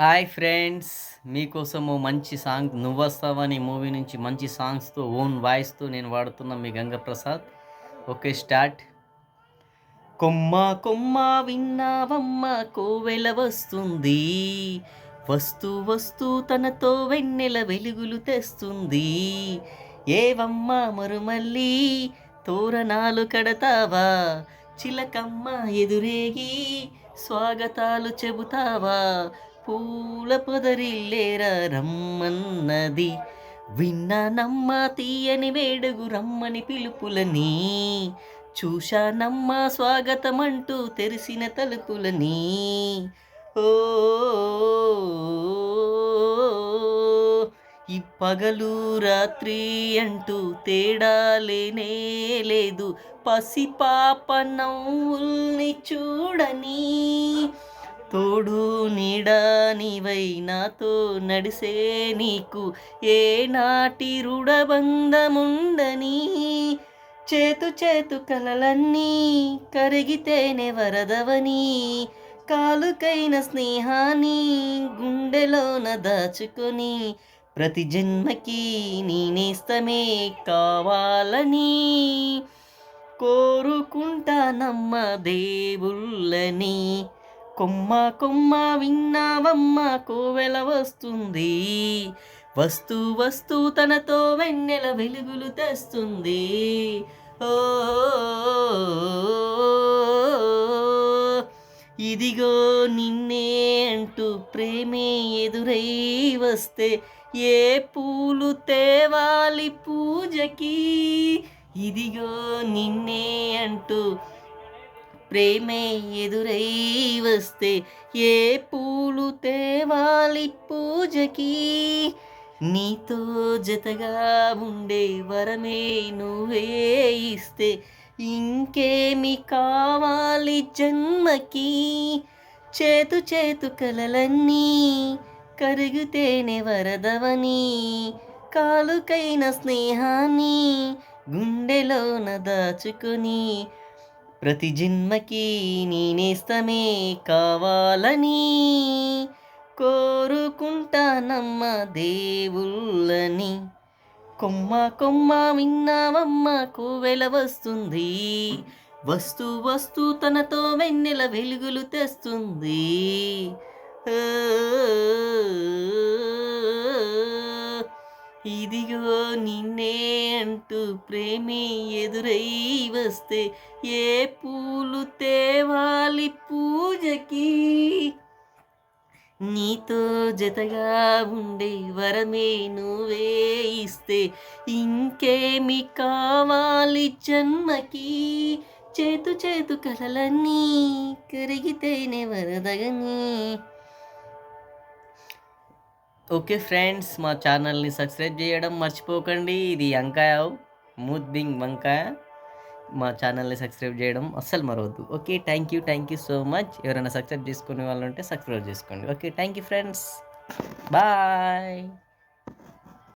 Hi friends మీకోసము మంచి song నువ్వొస్తావని movie నుంచి మంచి సాంగ్స్తో ఓన్ వాయిస్తో నేను వాడుతున్న మీ గంగప్రసాద్. Okay start. కొమ్మ కొమ్మ విన్నావమ్మ కోవెల వస్తుంది. వస్తూ వస్తూ తనతో వెన్నెల వెలుగులు తెస్తుంది. ఏవమ్మ మరుమల్లి తోరణాలు కడతావా? చిలకమ్మ ఎదురేగి స్వాగతాలు చెబుతావా? పూల పొదరిల్లేరా రమ్మన్నది విన్నానమ్మ తీయని వేడుగు రమ్మని పిలుపులని. చూశానమ్మ స్వాగతమంటూ తెరిసిన తలుపులని. ఓ ఈ పగలు రాత్రి అంటూ తేడా లేనే లేదు. పసిపాప నవ్వుల్ని చూడని. తోడు నీడా నీవై నాతో నడిసే నీకు ఏ నాటి రుడబంధముండని? చేతు చేతు కలలన్నీ కరిగితేనే వరదవని? కాలుకైన స్నేహాన్ని గుండెలోన దాచుకొని ప్రతి జన్మకి నేనేస్తమే కావాలని కోరుకుంటానమ్మ దేవుళ్ళని. కొమ్మ కొమ్మ విన్నావమ్మ కోవెల వస్తుంది. వస్తూ వస్తూ తనతో వెన్నెల వెలుగులు తెస్తుంది. ఓ ఇదిగో నిన్నే అంటూ ప్రేమే ఎదురై వస్తే ఏ పూలు తేవాలి పూజకి? ఇదిగో నిన్నే అంటూ ప్రేమే ఎదురై వస్తే ఏ పూలు తేవాలి పూజకి? నీతో జతగా ఉండే వరమే నువ్వే ఇస్తే ఇంకేమి కావాలి జన్మకి? చేతు చేతు కలలన్నీ కరుగుతేనే వరదవని కాలుకైన స్నేహాన్ని గుండెలోన దాచుకొని ప్రతి జన్మకి నేనేస్తమే కావాలని కోరుకుంటానమ్మ దేవుళ్ళని. కొమ్మ కొమ్మ విన్నావమ్మ కోవెల వస్తుంది. వస్తు వస్తు తనతో వెన్నెల వెలుగులు తెస్తుంది. ఇదిగో నిన్నే అంటూ ప్రేమే ఎదురై వస్తే ఏ పూలు తేవాలి పూజకి? నీతో జతగా ఉండే వరమే నువ్వే ఇస్తే ఇంకేమి కావాలి జన్మకి? చేతు చేతు కలలన్నీ కరిగితేనే వరదగని. ఓకే ఫ్రెండ్స్ మా ఛానల్ని సబ్స్క్రైబ్ చేయడం మర్చిపోకండి. ఇది వంకాయ మూద్దింగ్ బింగ్ వంకాయ. మా ఛానల్ని సబ్స్క్రైబ్ చేయడం అస్సలు మరవద్దు. Okay thank you thank you so much. ఎవరైనా సబ్స్క్రైబ్ చేసుకునే వాళ్ళు ఉంటే సబ్స్క్రైబ్ చేసుకోండి. Okay thank you friends. Bye.